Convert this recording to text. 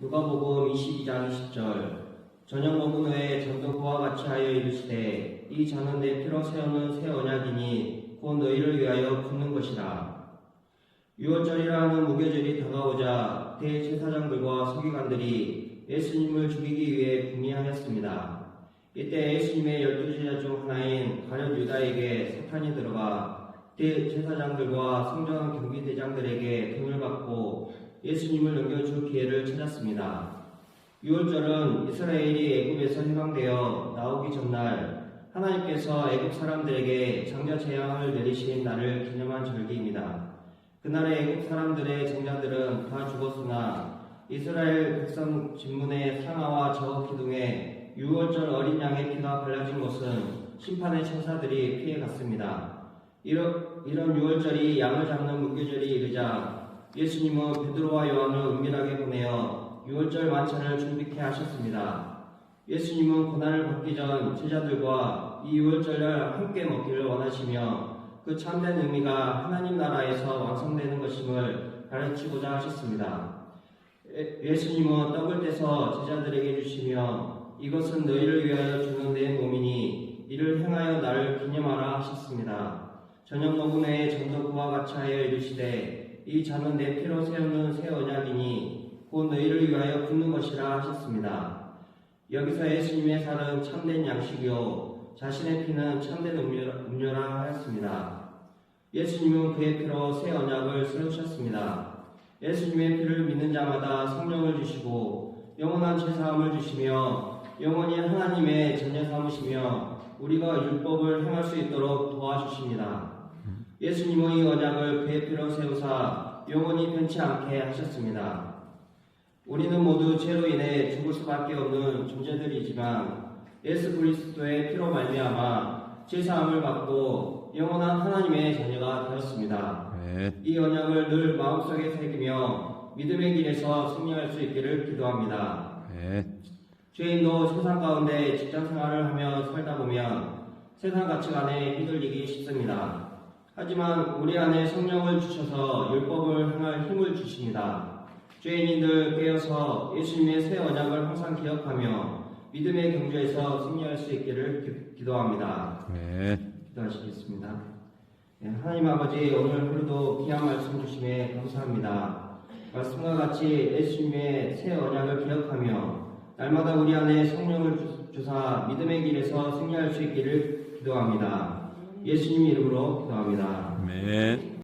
누가복음 22장 20절 저녁 먹은 후에 그와 같이 하여 이르시되 이 잔은 내 피로 세우는 새 언약이니 곧 너희를 위하여 붓는 것이라 유월절이라는 무교절이 다가오자 대제사장들과 서기관들이 예수님을 죽이기 위해 궁리하였습니다. 이때 예수님의 열두 제자 중 하나인 가룟 유다에게 사탄이 들어가 대제사장들과 성전 경비대장들에게 돈을 받고 예수님을 넘겨줄 기회를 찾았습니다. 6월절은 이스라엘이 애굽에서 해방되어 나오기 전날 하나님께서 애굽 사람들에게 장자 재앙을 내리신 날을 기념한 절기입니다. 그날의 애굽 사람들의 장자들은 다 죽었으나 이스라엘 백성 진문의 상아와 저 기둥에 6월절 어린 양의 피가 발라진 것은 심판의 천사들이 피해갔습니다. 이런, 이런 6월절이 양을 잡는 무교절이 이르자 예수님은 베드로와 요한을 은밀하게 보내어 6월절 만찬을 준비케 하셨습니다. 예수님은 고난을 받기 전 제자들과 이 6월절을 함께 먹기를 원하시며 그 참된 의미가 하나님 나라에서 완성되는 것임을 가르치고자 하셨습니다. 예- 예수님은 떡을 떼서 제자들에게 주시며 이것은 너희를 위하여 주는 내 몸이니 이를 행하여 나를 기념하라 하셨습니다. 저녁 먹은 후에 전도 그와 같이 하여 이르시되 이 잔은 내 피로 세우는 새 언약이니 곧 너희를 위하여 붓는 것이라 하셨습니다. 여기서 예수님의 살은 참된 양식이요 자신의 피는 참된 음료, 음료 라 하였습니다. 예수님은 그의 피로 새 언약을 세우셨습니다. 예수님의 피를 믿는 자마다 성령을 주시고 영원한 죄사함을 주시며 영원히 하나님의 전혀 삼으시며 우리가 율법을 행할 수 있도록 도와주십니다. 예수님의 이 언약을 피로 세우사 영원히 변치 않게 하셨습니다. 우리는 모두 죄로 인해 죽을 수밖에 없는 존재들이지만 예수 그리스도의 피로 말미암아 죄사함을 받고 영원한 하나님의 자녀가 되었습니다. 네. 이 언약을 늘 마음속에 새기며 믿음의 길에서 승리할 수 있기를 기도합니다. 네. 죄인도 세상 가운데 직장 생활을 하며 살다 보면 세상 가치관에 휘둘리기 쉽습니다. 하지만 우리 안에 성령을 주셔서 율법을 행할 힘을 주십니다. 죄인이들 깨어서 예수님의 새 언약을 항상 기억하며 믿음의 경주에서 승리할 수 있기를 기, 기도합니다. 네. 기도하시겠습니다. 예, 하나님 아버지 오늘 하루도 귀한 말씀 주심에 감사합니다. 말씀과 같이 예수님의 새 언약을 기억하며 날마다 우리 안에 성령을 주- 주사 믿음의 길에서 승리할 수 있기를 기도합니다. 예수님 이름으로 기도합니다. 네.